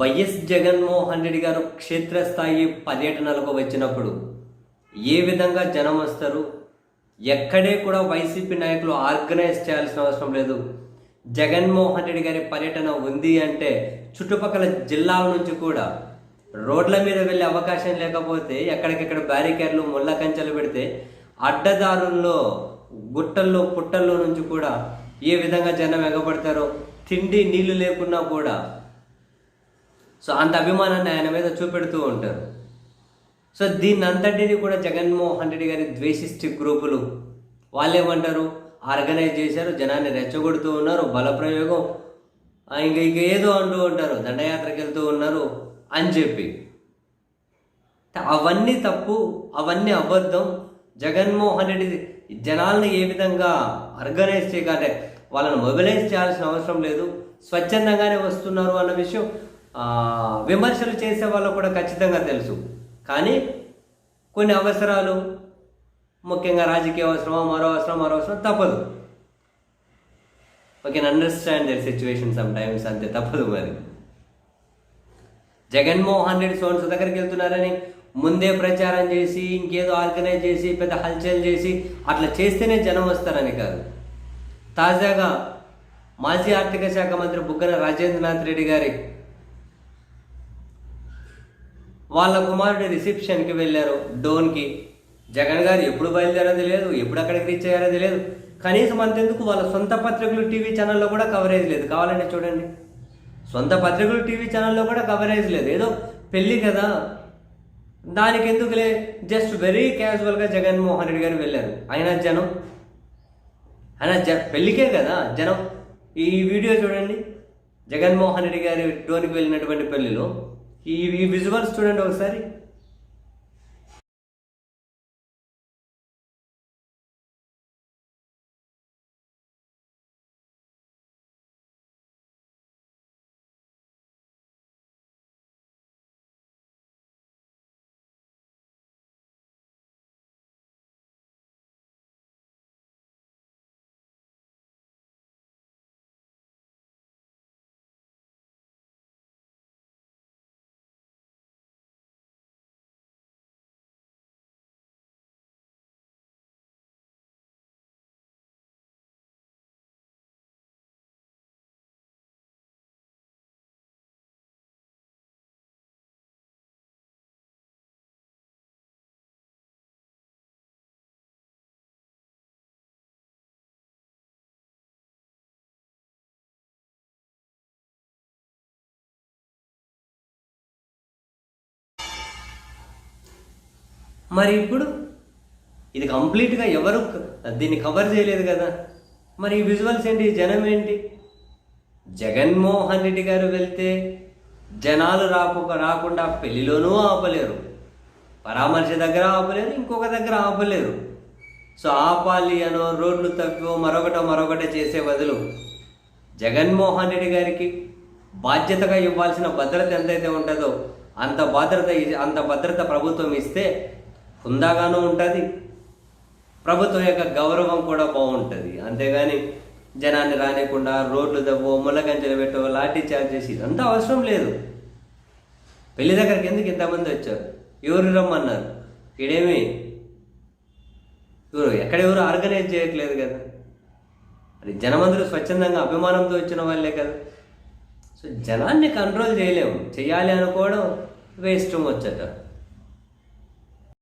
YS Jaganmohan Reddy గారు క్షేత్రస్థాయి పర్యటనలకు వచ్చినప్పుడు ఏ విధంగా జనం వస్తారు? ఎక్కడే కూడా వైసీపీ నాయకులు ఆర్గనైజ్ చేయాల్సిన అవసరం లేదు. జగన్మోహన్ రెడ్డి గారి పర్యటన ఉంది అంటే చుట్టుపక్కల జిల్లాల నుంచి కూడా రోడ్ల మీద వెళ్ళే అవకాశం లేకపోతే ఎక్కడికెక్కడ బ్యారికేడ్లు ముళ్ళ కంచెలు పెడితే అడ్డదారుల్లో గుట్టల్లో పుట్టల్లో నుంచి కూడా ఏ విధంగా జనం ఎగబడతారో తిండి నీళ్ళు లేకున్నా కూడా సో అంత అభిమానాన్ని ఆయన మీద చూపెడుతూ ఉంటారు. సో దీన్ని అంతటిని కూడా జగన్మోహన్ రెడ్డి గారి ద్వేషిష్టి గ్రూపులు వాళ్ళేమంటారు ఆర్గనైజ్ చేశారు జనాన్ని రెచ్చగొడుతూ ఉన్నారు బలప్రయోగం ఆ, ఇంక ఇంక ఏదో అంటూ ఉంటారు దండయాత్రకి వెళ్తూ ఉన్నారు అని చెప్పి. అవన్నీ తప్పు అవన్నీ అబద్ధం. జగన్మోహన్ రెడ్డి జనాల్ని ఏ విధంగా ఆర్గనైజ్ చేయకంటే వాళ్ళని మొబిలైజ్ చేయాల్సిన అవసరం లేదు స్వచ్ఛందంగానే వస్తున్నారు అన్న విషయం విమర్శలు చేసే వాళ్ళు కూడా ఖచ్చితంగా తెలుసు. కానీ కొన్ని అవసరాలు ముఖ్యంగా రాజకీయ అవసరమా మరో అవసరం మరో అవసరం తప్పదు. Okay understand their situation sometimes అంతే తప్పదు మరి. జగన్మోహన్ రెడ్డి సోన్స్ దగ్గరికి వెళ్తున్నారని ముందే ప్రచారం చేసి ఇంకేదో ఆర్గనైజ్ చేసి పెద్ద హల్చల్ చేసి అట్లా చేస్తేనే జనం వస్తారని కాదు. తాజాగా మాజీ ఆర్థిక శాఖ మంత్రి బుగ్గన రాజేంద్రనాథ్ రెడ్డి గారి వాళ్ళ కుమారుడు రిసెప్షన్కి వెళ్ళారు డోన్కి. జగన్ గారు ఎప్పుడు బయలుదేరో తెలియదు ఎప్పుడు అక్కడికి రీచ్ అయ్యారో తెలియదు. కనీసం అంతెందుకు వాళ్ళ సొంత పత్రికలు టీవీ ఛానల్లో కూడా కవరేజ్ లేదు. కావాలంటే చూడండి. సొంత పత్రికలు టీవీ ఛానల్లో కూడా కవరేజ్ లేదు. ఏదో పెళ్ళి కదా. దానికి ఎందుకులే జస్ట్ వెరీ క్యాజువల్గా జగన్మోహన్ రెడ్డి గారు వెళ్ళారు. ఆయన జనం. ఆయన జ పెళ్ళికే కదా జనం. ఈ వీడియో చూడండి. జగన్మోహన్ రెడ్డి గారి డోనికి వెళ్ళినటువంటి పెళ్ళిలో ఈ విజువల్ స్టూడెంట్ చూడండి ఒకసారి మరి ఇప్పుడు ఇది కంప్లీట్గా ఎవరు దీన్ని కవర్ చేయలేదు కదా. మరి ఈ విజువల్స్ ఏంటి? జనం ఏంటి? జగన్మోహన్ రెడ్డి గారు వెళ్తే జనాలు రాకు రాకుండా పెళ్ళిలోనూ ఆపలేరు. పరామర్శ దగ్గర ఆపలేరు ఇంకొక దగ్గర ఆపలేరు. సో ఆపాలి అనో రోడ్లు తక్కువ మరొకటో మరొకటి చేసే బదులు జగన్మోహన్ రెడ్డి గారికి బాధ్యతగా ఇవ్వాల్సిన భద్రత ఎంతైతే ఉంటుందో అంత భద్రత అంత భద్రత ప్రభుత్వం ఇస్తే హుందాగాను ఉంటుంది. ప్రభుత్వం యొక్క గౌరవం కూడా బాగుంటుంది. అంతేగాని జనాన్ని రానికుండా రోడ్లు దవ్వో ముళ్ళగంజలు పెట్టో లాఠీ చార్జ్ చేసి ఇదంతా అవసరం లేదు. పెళ్ళి దగ్గరికి ఎందుకు ఇంతమంది వచ్చారు? ఎవరు రమ్మన్నారు? ఇడేమి ఎవరు ఎక్కడెవరు ఆర్గనైజ్ చేయట్లేదు కదా. అది జనమందరూ స్వచ్ఛందంగా అభిమానంతో వచ్చిన వాళ్ళే కదా. సో జనాన్ని కంట్రోల్ చేయలేము. చేయాలి అనుకోవడం వేస్ట్ వచ్చట